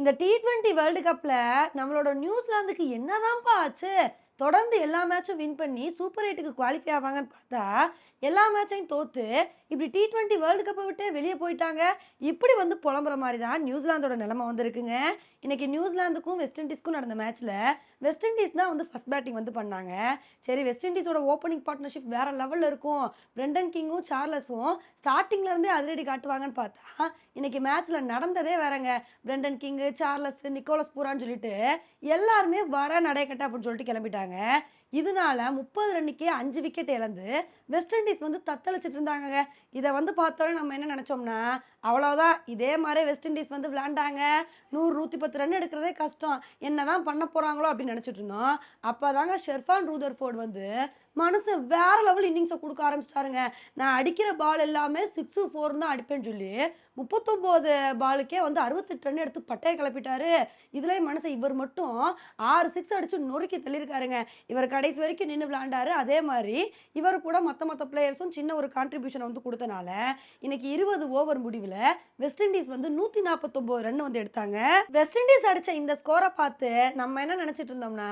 இந்த T twenty world கப்பில் நம்மளோட நியூசிலாந்துக்கு என்னதான்ப்பா ஆச்சு? தொடர்ந்து எல்லா மேட்சும் வின் பண்ணி சூப்பர் எயிட்டுக்கு குவாலிஃபை ஆவாங்கன்னு பார்த்தா எல்லா மேட்சையும் தோற்று இப்படி டி ட்வெண்ட்டி வேர்ல்டு கப்பை விட்டு வெளியே போயிட்டாங்க. இப்படி வந்து புலம்புற மாதிரி தான் நியூசிலாந்தோட நிலமை வந்திருக்குங்க இன்றைக்கி நியூசிலாந்துக்கும் வெஸ்ட் இண்டீஸ்க்கும் நடந்த மேட்ச்சில் வெஸ்ட் இண்டீஸ் தான் வந்து ஃபர்ஸ்ட் பேட்டிங் வந்து பண்ணாங்க. சரி வெஸ்ட் இண்டீஸோட ஓப்பனிங் பார்ட்னர்ஷிப் வேறு லெவலில் இருக்கும். பிரெண்டன் கிங்கும் சார்லஸும் ஸ்டார்டிங்லேருந்தே அதிரடி காட்டுவாங்கன்னு பார்த்தா இன்றைக்கி மேட்ச்சில் நடந்ததே வேறங்க. பிரெண்டன் கிங்கு சார்லஸ் நிக்கோலஸ் பூரான்னு சொல்லிட்டு எல்லாருமே வர நடைக்கட்ட அப்படின்னு சொல்லிட்டு கிளம்பிட்டாங்க. இதனால முப்பது ரன்னுக்கே அஞ்சு விக்கெட் இழந்து வெஸ்ட் இண்டீஸ் வந்து தத்தளிச்சிட்டு இருந்தாங்க இதை வந்து பார்த்தோன்னே நம்ம என்ன நினச்சோம்னா அவ்வளோதான் இதே மாதிரி வெஸ்ட் இண்டீஸ் வந்து விளையாண்டாங்க. நூறு நூற்றி பத்து ரன் எடுக்கிறதே கஷ்டம். என்னதான் பண்ண போகிறாங்களோ அப்படின்னு நினச்சிட்டு இருந்தோம். அப்போ தாங்க ஷெர்ஃபான் ரூதர்ஃபோர்ட் வந்து மனசு வேற லெவல் இன்னிங்ஸை கொடுக்க ஆரம்பிச்சிட்டாருங்க. நான் அடிக்கிற பால் எல்லாமே சிக்ஸு ஃபோர் தான் அடிப்பேன்னு சொல்லி முப்பத்தொம்போது பாலுக்கே வந்து அறுபத்தெட்டு ரன் எடுத்து பட்டையை கிளப்பிட்டாரு. இதுலேயும் மனுஷன் இவர் மட்டும் ஆறு சிக்ஸ் அடிச்சு நொறுக்கி தள்ளியிருக்காருங்க. இவர் கடைசி வரைக்கும் நின்று விளாண்டாரு அதே மாதிரி இவர் கூட மற்ற மற்ற பிளேயர்ஸும் சின்ன ஒரு கான்ட்ரிபியூஷன் வந்து கொடுத்தனால இன்னைக்கு இருபது ஓவர் முடிவில் வெஸ்ட் இண்டீஸ் வந்து நூற்றி நாற்பத்தொம்போது ரன் வந்து எடுத்தாங்க. வெஸ்ட் இண்டீஸ் அடித்த இந்த ஸ்கோரை பார்த்து நம்ம என்ன நினச்சிட்டு இருந்தோம்னா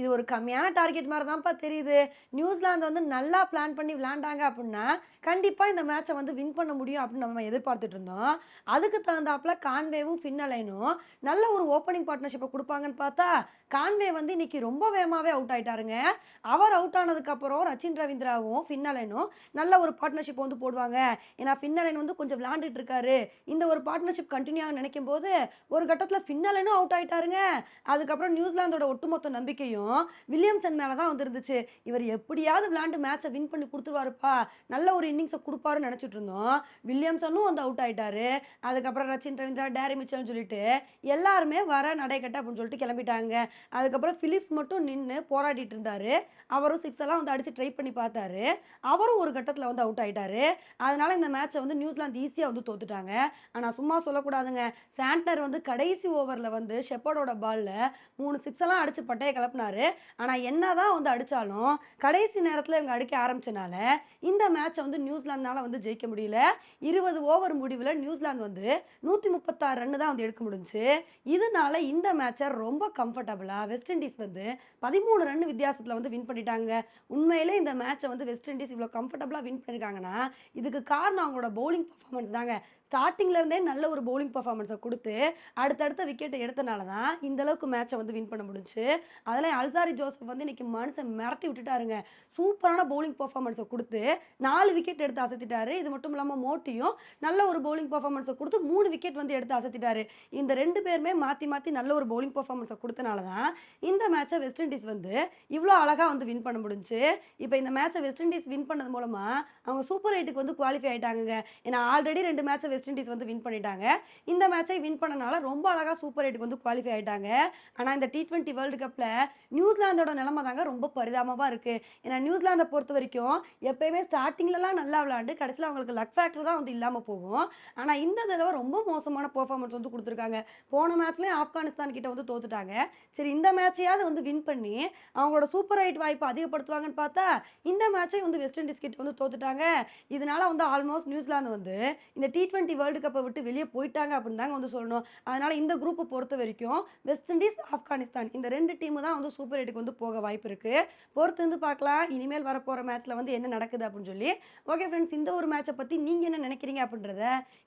இது ஒரு கம்மியான டார்கெட் மாதிரி தான்ப்பா தெரியுது. நியூசிலாந்து வந்து நல்லா பிளான் பண்ணி விளாண்டாங்க அப்படின்னா கண்டிப்பாக இந்த மேட்சை வந்து வின் பண்ண முடியும் அப்படின்னு நம்ம எதிர்பார்த்துட்டு இருந்தோம். அதுக்கு தகுந்தாப்புல கான்வேவும் ஃபின்னலைனும் நல்ல ஒரு ஓப்பனிங் பார்ட்னர்ஷிப்பை கொடுப்பாங்கன்னு பார்த்தா கான்வே வந்து இன்னைக்கு ரொம்ப வேகமாகவே அவுட் ஆயிட்டாருங்க. அவர் அவுட் ஆனதுக்கப்புறம் ரச்சின் ரவீந்திராவும் ஃபின்னலைனும் நல்ல ஒரு பார்ட்னர்ஷிப் வந்து போடுவாங்க. ஏன்னா ஃபின்னலைன் வந்து கொஞ்சம் விளையாண்டுட்டு இருக்காரு இந்த ஒரு பார்ட்னர்ஷிப் கண்டினியூ ஆக நினைக்கும் போது ஒரு கட்டத்தில் ஃபின்னலைனும் அவுட் ஆயிட்டாருங்க. அதுக்கப்புறம் நியூசிலாந்தோட ஒட்டுமொத்த நம்பிக்கையும் வில்லியம்சன் மேலே தான் வந்துருந்துச்சு. இவர் எப்படியாவது விளாண்டு மேட்சை வின் பண்ணி கொடுத்துருவாருப்பா. நல்ல ஒரு இன்னிங்ஸை கொடுப்பாருன்னு நினச்சிட்டு இருந்தோம். வில்லியம்சனும் வந்து அவுட் ஆயிட்டாரு. அதுக்கப்புறம் ரச்சின் ரவீந்திரா டேரி மிச்சல்னு சொல்லிட்டு எல்லாருமே வர நடைக்கட்ட அப்படின்னு சொல்லிட்டு கிளம்பிட்டாங்க. அதுக்கப்புறம் ஃபிலிப்ஸ் மட்டும் நின்று போராடிட்டு இருந்தாரு. அவரும் சிக்ஸ் எல்லாம் வந்து அடிச்சு ட்ரை பண்ணி பார்த்தாரு. அவரும் ஒரு கட்டத்தில் வந்து அவுட் ஆயிட்டாரு. அதனால இந்த மேட்சை வந்து நியூசிலாந்து ஈஸியாக வந்து தோத்துட்டாங்க. ஆனால் சும்மா சொல்லக்கூடாதுங்க. சாண்டர் வந்து கடைசி ஓவரில் வந்து ஷெப்பர்டோட பாலில் மூணு சிக்ஸ் எல்லாம் அடிச்சு பட்டையை கிளப்பினாரு. ஆனால் என்ன தான் வந்து அடித்தாலும் கடைசி நேரத்தில் இவங்க அடிக்க ஆரம்பிச்சனால இந்த மேட்சை வந்து நியூசிலாந்தால வந்து ஜெயிக்க முடியல. இருபது ஓவர் முடிவில் நியூசிலாந்து வந்து நூற்றி முப்பத்தாறு ரன்னு தான் வந்து எடுக்க முடிஞ்சு இதனால இந்த மேட்சை ரொம்ப கம்ஃபர்டபுளாக வெஸ்ட் இண்டீஸ் வந்து பதிமூணு ரன் வித்தியாசத்தில் வந்து வின் பண்ணிட்டாங்க. உண்மையிலே இந்த மேட்சை வந்து வெஸ்ட் இண்டீஸ் இவ்வளோ கம்ஃபர்டபுளாக வின் பண்ணியிருக்காங்கன்னா இதுக்கு காரணம் அவங்களோட பவுலிங் பர்ஃபார்மன்ஸ் தாங்க. ஸ்டார்டிங்லேருந்தே நல்ல ஒரு பவுலிங் பர்ஃபார்மன்ஸை கொடுத்து அடுத்தடுத்த விக்கெட்டை எடுத்தனால தான் இந்தளவுக்கு மேட்சை வந்து வின் பண்ண முடிஞ்சுச்சு. அதில் அல்சாரி ஜோசப் வந்து இன்றைக்கி மனுஷன் மிரட்டி விட்டுட்டாருங்க. சூப்பரான பவுலிங் பர்ஃபார்மன்ஸை கொடுத்து நாலு விக்கெட் எடுத்து அசத்திட்டாரு. இது மட்டும் இல்லாமல் மோட்டியும் நல்ல ஒரு பவுலிங் பர்ஃபார்மன்ஸை கொடுத்து மூணு விக்கெட் வந்து எடுத்து அசத்திட்டாரு. இந்த ரெண்டு பேருமே மாற்றி மாற்றி நல்ல ஒரு பவுலிங் பர்ஃபார்மன்ஸை கொடுத்தனால தான் இந்த மேட்சை வெஸ்ட் இண்டீஸ் வந்து இவ்வளோ அழகாக வந்து வின் பண்ண முடிஞ்சு. இப்போ இந்த மேட்சை வெஸ்ட் இண்டீஸ் வின் பண்ணது மூலமாக அவங்க சூப்பர் எயிட்டுக்கு வந்து குவாலிஃபை ஆகிட்டாங்க ஏன்னா ஆல்ரெடி ரெண்டு மேட்சை வெஸ்ட் இண்டீஸ் வந்து வின் பண்ணிட்டாங்க. இந்த மேட்சை வின் பண்ணனால ரொம்ப அழகாக சூப்பர் எயிட்டுக்கு வந்து குவாலிஃபை ஆகிட்டாங்க ஆனால் இந்த டி ட்வெண்ட்டி வேர்ல்டு கப்பில் நியூசிலாந்தோட நிலைமை தாங்க ரொம்ப பரிதாபமாக இருக்குது ஏன்னா நியூசிலாந்தை பொறுத்த வரைக்கும் எப்பயுமே ஸ்டார்டிங்லலாம் நல்லா விளாண்டு கடைசியில் அவங்களுக்கு லக் ஃபேக்டர் தான் வந்து இல்லாமல் போகும். ஆனால் இந்த தடவை ரொம்ப மோசமான பெர்ஃபார்மன்ஸ் வந்து கொடுத்துருக்காங்க. போன மேட்ச்லேயே ஆப்கானிஸ்தான் கிட்ட வந்து தோத்துட்டாங்க. சரி இந்த மேட்சையாவது வந்து வின் பண்ணி அவங்களோட சூப்பர் ஹைட் வாய்ப்பை அதிகப்படுத்துவாங்கன்னு பார்த்தா இந்த மேட்சை வந்து வெஸ்ட் இண்டீஸ் கிட்ட வந்து தோத்துட்டாங்க. இதனால வந்து ஆல்மோஸ்ட் நியூசிலாந்து வந்து இந்த டி ட்வெண்ட்டி வேர்ல்டு கப்பை விட்டு வெளியே போயிட்டாங்க அப்படின்னு தாங்க வந்து சொல்லணும். அதனால இந்த குரூப்பை பொறுத்த வரைக்கும் வெஸ்ட் இண்டீஸ் ஆப்கானிஸ்தான் இந்த ரெண்டு டீமு தான் வந்து சூப்பர் ஹைட்டுக்கு வந்து போக வாய்ப்பு இருக்கு. பொறுத்து வந்து பார்க்கலாம். இனிமேல் வரப்போகிற மேட்ச்ல வந்து என்ன நடக்குது அப்படின்னு சொல்லி. ஓகே ஃப்ரெண்ட்ஸ் இந்த ஒரு மேட்சை பற்றி நீங்கள் என்ன நினைக்கிறீங்க அப்படின்றத